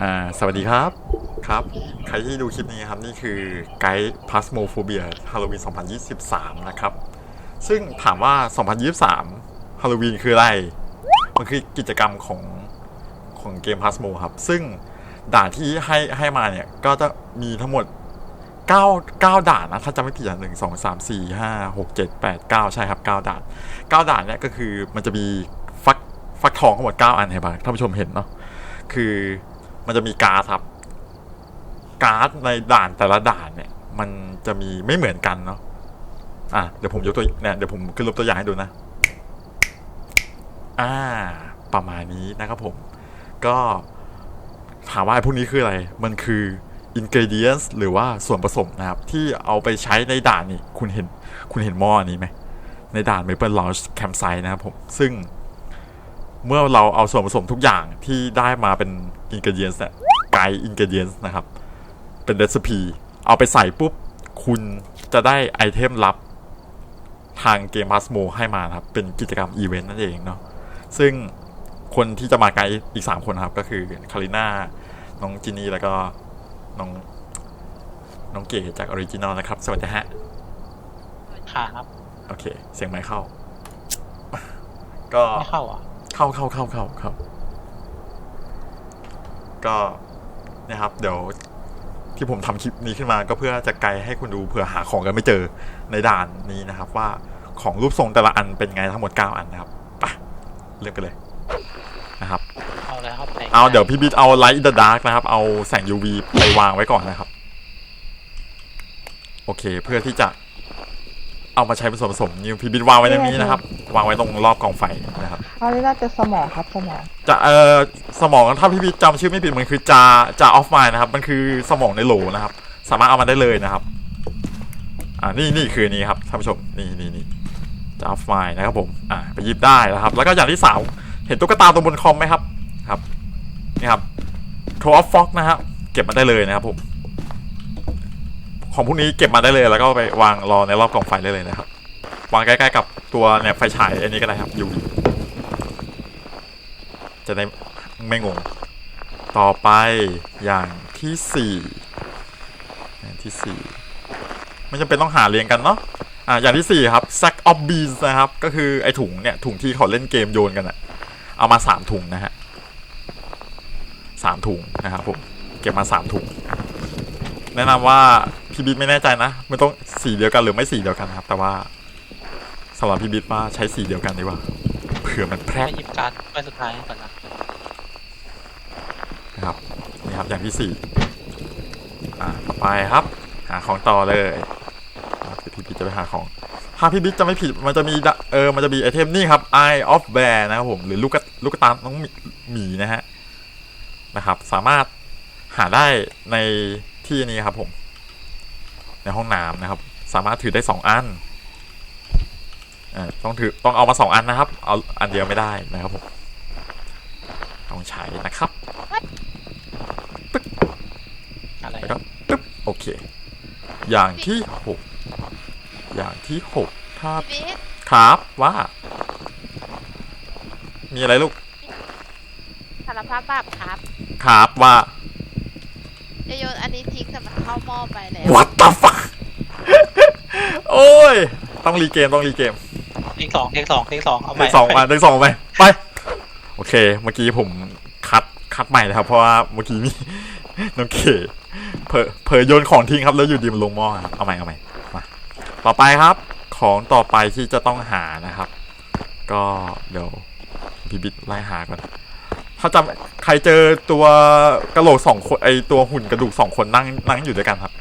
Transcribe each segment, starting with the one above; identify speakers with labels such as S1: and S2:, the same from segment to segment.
S1: อ่าสวัสดีครับครับ ใครที่ดูคลิปนี้ครับ นี่คือไกด์พาสโมโฟเบียฮาโลวีน 2023 นะครับ ซึ่งถามว่า 2023 ฮาโลวีนคืออะไร มันคือกิจกรรมของของเกมพาสโมครับ ซึ่งด่านที่ให้ให้มาเนี่ย ก็จะมีทั้งหมด 9 9 ด่านนะ ถ้าจำไม่ผิดอะหนึ่งสองสามสี่ห้าหกเจ็ดแปดเก้าใช่ครับ 9 ด่าน 9 ด่านเนี่ยก็คือมันจะมีฟักฟักทองทั้งหมด 9 อันให้บ้างท่านผู้ชมเห็นเนาะ คือมันจะมีการ์ดครับ การ์ดในด่านแต่ละด่านเนี่ย มันจะมีไม่เหมือนกันเนาะอะเดี๋ยวผมยกตัวเนี่ยเดี๋ยวผมขึ้นรูปตัวอย่างให้ดูนะ อ่า ประมาณนี้นะครับผม ก็ถามว่าไอ้พวกนี้คืออะไร มันคือ ingredients หรือว่าส่วนผสมนะครับ ที่เอาไปใช้ในด่านนี่ คุณเห็นคุณเห็นหม้อนี้ไหม ในด่าน Maple Launch Campsite นะครับผม ซึ่ง เมื่อเราเอาส่วนผสมทุกอย่างที่ได้มาเป็น ingredients เนี่ยไกด์ ingredients นะครับ เป็น recipe เอาไปใส่ปุ๊บ คุณจะได้ไอเทมลับทางเกมพาสโมให้มานะครับ เป็นกิจกรรมอีเวนต์นั่นเองเนาะซึ่งคนที่จะมาไกด์อีก 3 คนนะครับ ก็คือคาริน่าน้องจินนี่แล้วก็น้องน้องเก๋จากออริจินอลนะครับ สวัสดีฮะ
S2: ครับ
S1: โอเค เสียงไมค์เข้า ก็
S2: ไม่เข้าอะ
S1: เข้าเข้าเข้าเข้าเข้าก็นะครับ เดี๋ยวที่ผมทำคลิปนี้ขึ้นมาก็เพื่อจะไกด์ให้คุณดูเผื่อหาของกันไม่เจอในด่านนี้นะครับ ว่าของรูปทรงแต่ละอันเป็นไงทั้งหมด 9 อันนะครับไปเริ่มกันเลยนะครับ
S2: เอาแล้วครับ
S1: เอาเดี๋ยวพี่บิ๊กเอาไลท์อินเดอะดาร์กนะครับ เอาแสง UV ไปวางไว้ก่อนนะครับ โอเคเพื่อที่จะ เอามาใช้เป็นส่วนผสมนี่พี่บิ๊กวางไว้ในนี้นะครับ วางไว้ตรงรอบกองไฟนะครับ
S3: อันนี้น่าจะสมองครับสมอง
S1: จะเอ่อสมองถ้าพี่บิ๊กจำชื่อไม่ผิดมันคือจาจาออฟไมนะครับ มันคือสมองในโหลนะครับ สามารถเอามาได้เลยนะครับ อ่านี่นี่คือนี้ครับท่านผู้ชมนี่นี่นี่จาออฟไมนะครับผมอ่าไปหยิบได้นะครับ แล้วก็อย่างที่สามเห็นตุ๊กตาตรงบนคอมไหมครับครับนี่ครับโทรออฟฟ็อกนะครับเก็บมาได้เลยนะครับผม ของพวกนี้เก็บมาได้เลย แล้วก็ไปวางรอในรอบกองไฟได้เลยนะครับ วางใกล้ๆกับตัวเนี่ยไฟฉายอันนี้ก็ได้ครับอยู่ จะได้ไม่งง ต่อไปอย่างที่สี่อย่างที่สี่ไม่จำเป็นต้องหาเรียงกันเนาะอ่าอย่างที่สี่ครับ sack of beans นะครับ ก็คือไอถุงเนี่ยถุงที่เขาเล่นเกมโยนกันอะเอามาสามถุงนะฮะสามถุงนะครับผมเก็บมาสามถุง แนะนำว่า พี่บิ๊กไม่แน่ใจนะไม่ต้องสีเดียวกันหรือไม่สีเดียวกันครับ แต่ว่าสำหรับพี่บิ๊กว่าใช้สีเดียวกันดีกว่าเผื่อมันแพร่
S2: ไปหยิบการ์ดใบสุดท้ายก่อนนะ
S1: นะครับนี่ครับอย่างที่สี่อ่าต่อไปครับ หาของต่อเลยอ่าเดี๋ยวพี่บิ๊กจะไปหาของถ้าพี่บิ๊กจะไม่ผิดมันจะมีดะเออมันจะมีไอเทมนี่ครับ Eye of Bear นะครับผมหรือลูกกระลูกกระตาน้องหมีหมีนะฮะนะครับ สามารถหาได้ในที่นี้ครับผม ในห้องน้ำนะครับ สามารถถือได้สองอันเอ่อต้องถือต้องเอามาสองอันนะครับ เอาอันเดียวไม่ได้นะครับผมต้องใช้นะครับ
S2: อะไร
S1: แล้วก็ปึ๊บโอเค อย่างที่หกอย่างที่หกถ้า
S4: บิ๊ก
S1: ครับว่า มีอะไรลูก
S4: สารภาพบาปครับ
S1: ครับว่า
S4: จะโยนอันนี้ทิ้งแต่มันเข้าหม้อไปแล้ว
S1: what the fuck โอ้ย ต้องรีเกมต้องรีเกม
S2: เทคสองเทคสองเทคสองเอาให
S1: เด็
S2: ม่
S1: กสองมาเด็กสองไปไป โอเค เมื่อกี้ผมคัดคัดใหม่นะครับ เพราะว่าเมื่อกี้มีน้องเคเพอเพอโยนของทิ้งครับแล้วอยู่ดีมันลงหม้อครับเอาใหม่เอาใหม่มาต่อไปครับ ของต่อไปที่จะต้องหานะครับ ก็เดี๋ยวพี่บิ๊กไล่หาก่อน ถ้าจำใครเจอตัวกระโหลกสองคนไอตัวหุ่นกระดูกสองคนนั่งนั่งอยู่ด้วยกันครับ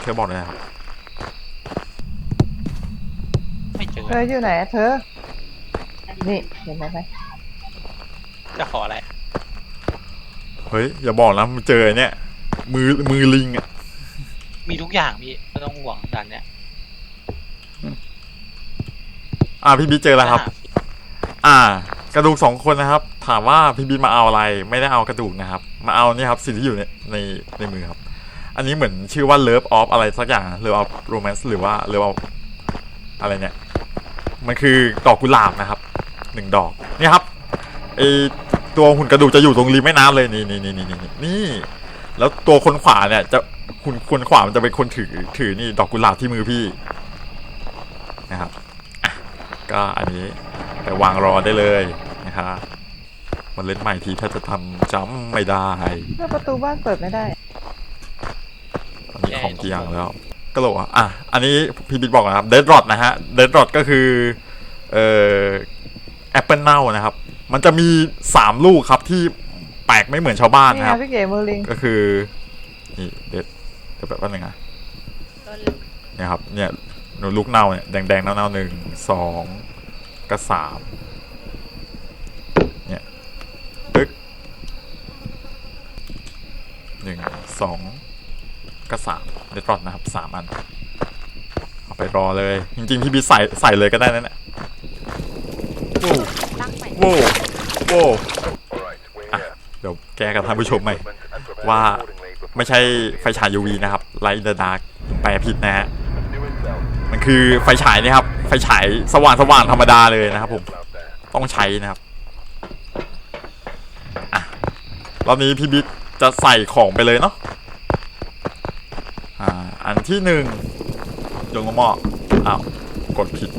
S1: เธอบอกเลยนะครับ
S2: ไม่เจอ
S3: เธออยู่ไหนอะเธอ นี่เห็นไหมไหม
S2: จะขออะไร
S1: เฮ้ยอย่าบอกนะมึงเจอไอ้เนี่ย มือมือลิงอะ
S2: มีทุกอย่างพี่ไม่ต้องห่วงด่านเนี้ย
S1: อ่าพี่บิ๊กเจอแล้วครับ อ่า กระดูกสองคนนะครับ ถามว่าพี่บิ๊กมาเอาอะไร ไม่ได้เอากระดูกนะครับ มาเอานี่ครับสิ่งที่อยู่ในในในมือครับ อันนี้เหมือนชื่อว่า Love of อะไรสักอย่าง Love of Romance หรือว่า Love of อะไรเนี่ย มันคือดอกกุหลาบนะครับหนึ่งดอกนี่ครับไอตัวหุ่นกระดูกจะอยู่ตรงริมแม่น้ำเลยนี่นี่นี่นี่นี่นี่ แล้วตัวคนขวาเนี่ย จะหุ่นคนขวามันจะเป็นคนถือถือนี่ดอกกุหลาบที่มือพี่นะครับก็อันนี้ไปวางรอได้เลยนะครับ มันเล่นใหม่ทีถ้าจะทำจำไม่ได้
S3: แล้วประตูบ้านเปิดไม่ได้
S1: ตอนนี้ของกี่อย่างแล้วก็โหลอะอะ อันนี้พี่บิ๊กบอกนะครับเดดรอดนะฮะเดดรอดก็คือเอ่อแอปเปิลเน่านะครับ มันจะมีสามลูกครับที่แปลกไม่เหมือนชาวบ้าน
S3: นี่
S1: นะ
S3: ไง
S1: ครับ
S3: พี่เก๋มือลิง
S1: ก็คือนี่เด็ดเดี๋ยวแบบว่าหนึ่งอะ
S4: โดน
S1: เนี่ยครับเนี่ยหนูลูกเน่าเนี่ยแดงแดงๆเน่าเน่าๆหนึ่งสองก็สามเนี่ยตึกหนึ่ง สองก็สามเดดรอดนะครับสามอัน เอาไปรอเลย จริง ๆ พี่บีใส่ใส่เลยก็ได้นะเนี่ยโว้ว
S4: ตั้งใหม่
S1: โว้วโว้วอะเดี๋ยวแกกับท่านผู้ชมใหม่ว่าไม่ใช่ไฟฉาย UV นะครับไลท์เดอะดาร์กแปลผิดนะฮะมันคือไฟฉายนี่ครับ ไฟฉายสว่างสว่างๆธรรมดาเลยนะครับผมต้องใช้นะครับอะรอบนี้พี่บิ๊กจะใส่ของไปเลยเนาะ อ่าอันที่หนึ่งยงกระหม้ออ้าวกดผิด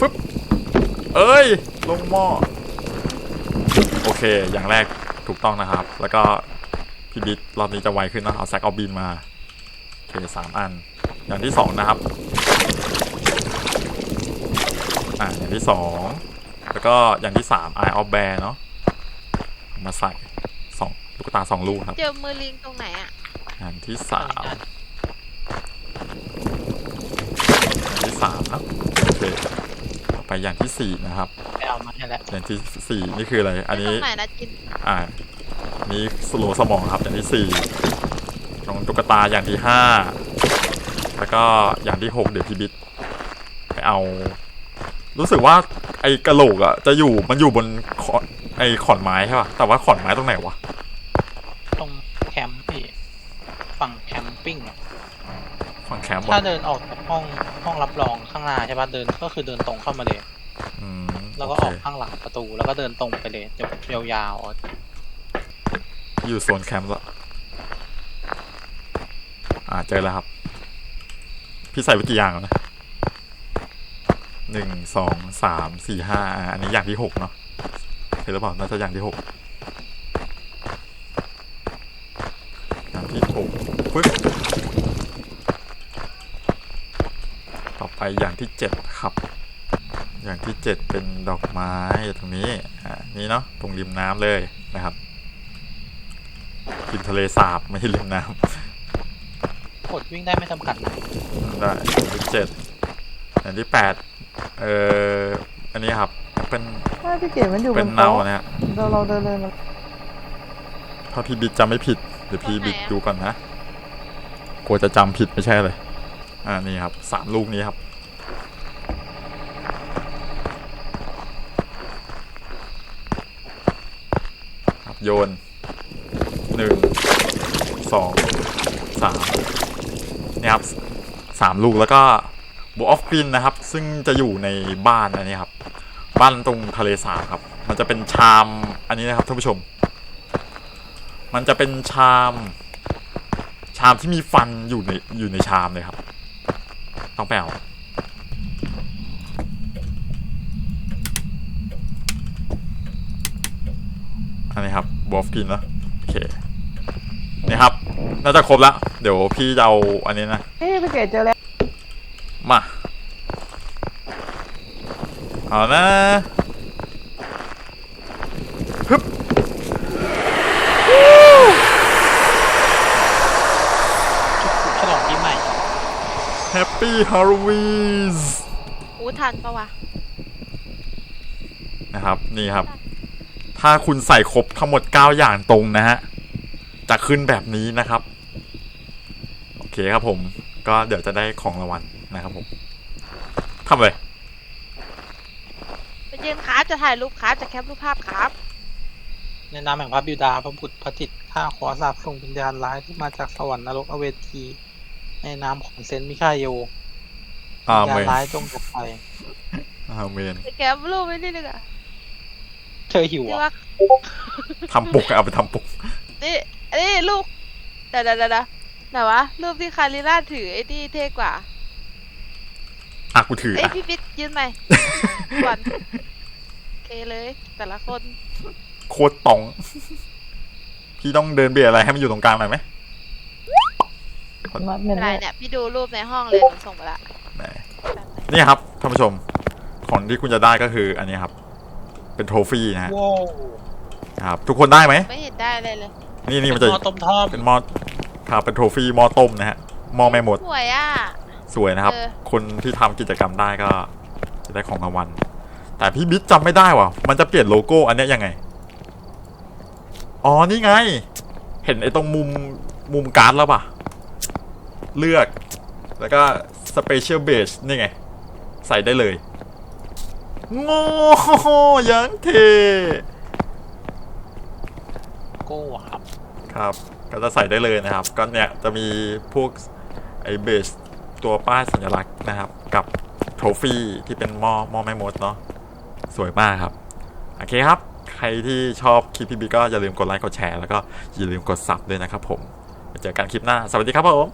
S1: ฟึบเอ้ย ลงหม้อโอเค อย่างแรกถูกต้องนะครับ แล้วก็พี่บิ๊กรอบนี้จะไวขึ้นนะเอาแซกเอาบินมา โอเคสามอัน อย่างที่สองนะครับ อ่าอย่างที่สองแล้วก็อย่างที่สาม Eye of Bear เนาะมาใส่สองลูกตาสองลูกครับ
S4: เจอมือลิงตรงไหนอะ
S1: อย่างที่สามอย่างที่สามนะโอเคต่อไปอย่างที่สี่นะครับ
S2: ไปเอามาให้แล้ว
S1: อย่างที่สี่นี่คืออะไร อัน
S4: ตร
S1: นี้
S4: งไหนนะจิน
S1: อ่านี่สโลว์สมองครับอย่างที่สี่น้องตุ๊กตาอย่างที่ห้าแล้วก็อย่างที่หกเดี๋ยวพี่บิ๊กไปเอา รู้สึกว่าไอ้กระโหลกอะจะอยู่มันอยู่บนขอนไอ้ขอนไม้ใช่ป่ะแต่ว่าขอนไม้ตรงไหนวะ
S2: ตรงแคมป์พี่ฝั่งแคม ปิ้งอะ
S1: ฝั่งแคมป์
S2: ถ้า
S1: วะ
S2: เดินออกจากห้องห้องรับรองข้างหน้าใช่ปะเดินก็คือเดินตรงเข้ามาเลย
S1: อืม
S2: แล้วก็
S1: โอ
S2: อ
S1: เค
S2: อกข้างหลังประตูแล้วก็เดินตรงไปเลยจะยาวๆอะ
S1: อยู่โซนแคมป์ละอ่าเจอแล้วครับ พี่ใส่ไปกี่อย่างแล้วนะหนึ่งสองสามสี่ห้าอะอันนี้อย่างที่หกเนาะเห็นหรือเปล่าน่าจะอย่างที่หกอย่างที่หก ปึ๊บต่อไปอย่างที่เจ็ดครับ อย่างที่เจ็ดเป็นดอกไม้ตรงนี้อ่านี่เนาะตรงริมน้ำเลยนะครับริมทะเลสาบไม่ใช่ริมน้
S2: กดวิ่งได้ไม่จำกัดนะำ
S1: ได้อย่างที่เจ็ดอย่างที่แปดเอ่ออันนี้ครับเป็น
S3: ถ้าพี่เก๋มันอยู่บ
S1: เป็น
S3: น
S1: เน่า
S3: โต๊ะ
S1: นะฮะ
S3: เราเราเดินเลยมา
S1: ถ้าพี่บิ๊กจำไม่ผิด เดี๋ยวพี่บิ๊กดูก่อนนะ กลัวจะจำผิดไม่ใช่เลย อ่านี่ครับสามลูกนี้ครับ ครับโยนหนึ่งสองสามนี่ครับสามลูกแล้วก็บวออฟปินนะครับ ซึ่งจะอยู่ในบ้านอันนี้ครับ บ้านตรงทะเลสาบครับ มันจะเป็นชามอันนี้นะครับท่านผู้ชม มันจะเป็นชามามที่มีฟันอยู่ในอยู่ในชามเลยครับ ต้องไปเอาอันนี้ครับบอฟกินแล้วโอเคนี่ครับ น่าจะครบแล้วเดี๋ยวพี่จะเอาอันนี้นะ
S3: เฮ้ยพี่เก๋เจอแล้ว
S1: มา เอานะฮึบ
S2: ฉลองปีใหม่
S1: แฮ ปปี้ฮาโลวีน
S4: อู้ทันปะวะ
S1: นะครับ นี่ครับ ถ้าคุณใส่ครบทั้งหมด 9 อย่างตรงนะฮะ จะขึ้นแบบนี้นะครับ โอเคครับผม ก็เดี๋ยวจะได้ของรางวัลนะครับผมทำเลย
S4: ไปยืนครับ จะถ่ายรูปครับ จะแคปรูปภาพครับ
S2: ในนามแห่งพระบิดาพระบุตรพระจิตรข้าขอสาบส่งวิญญาณร้ายที่มาจากสวรรค์นรกอเวที ในนามของเซนต์มิคาเอล
S1: อา
S2: วิญญา
S1: เม
S2: ณ
S1: น
S2: ร้ายจงกลับไป
S1: อาเมน
S4: จะแคปรูปไว้นิดนึงอะ
S2: เธอหิว
S4: พี่
S2: อะ
S4: ว่า
S1: ทำปกเอาไปทำปก
S4: นี่นี่รูปเดี๋ยวเดี๋ยวเดี๋ยวเดี๋ยวไหนวะรูปที่คาริล่าถือไอ้นี่เท่กว่า
S1: อะกูถือ
S4: เอ้ย
S1: อะ
S4: พี่บิ๊กยืนใหม่ก่อนโอเคเลย แต่ละคน
S1: โคตรตรงพี่ต้องเดินเบียดอะไรให้มันอยู่ตรงกลางหน่อยไหม
S3: มา
S4: ไม่
S3: เป็น
S4: เป็นไร
S3: ไร
S4: เนี่ยพี่ดูรูปในห้องเลยหนูส่งไปละ
S1: ไหนนี่ครับท่านผู้ชมของที่คุณจะได้ก็คืออันนี้ครับ เป็นโทฟี่นะฮะ
S2: ว้าว
S1: ครับ ทุกคนได้ไหม
S4: ไม่เห็นได้เลยเลย
S1: นี่นี่มัน
S2: เป็
S1: จะ
S2: นหม้อต้มท่อม
S1: เป็นหม้อครับเป็นโทฟี่หม้อต้มนะฮะหม้อแม่หมด
S4: สวยอะ
S1: สวยนะครับ
S4: เออ
S1: คนที่ทำกิจกรรมได้ก็จะได้ของรางวัลแต่พี่บิ๊กจำไม่ได้ว่ะมันจะเปลี่ยนโลโก้อันเนี้ยยังไงอ๋อนี่ไง เห็นไอ้ตรงมุมมุมการ์ดแล้วป่ะ เลือก แล้วก็ Special Base นี่ไง ใส่ได้เลยโง่ยังเท
S2: โก้ครับ
S1: ครับ ก็จะใส่ได้เลยนะครับ ก็เนี่ยจะมีพวกไอเบสตัวป้ายสัญลักษณ์นะครับ กับโทฟี่ที่เป็นหม้อหม้อแม่มดเนาะสวยมากครับ โอเคครับ ใครที่ชอบคลิปพี่บีก็อย่าลืมกดไลค์กดแชร์แล้วก็อย่าลืมกดซับด้วยนะครับผมเจอกันคลิปหน้า สวัสดีครับผม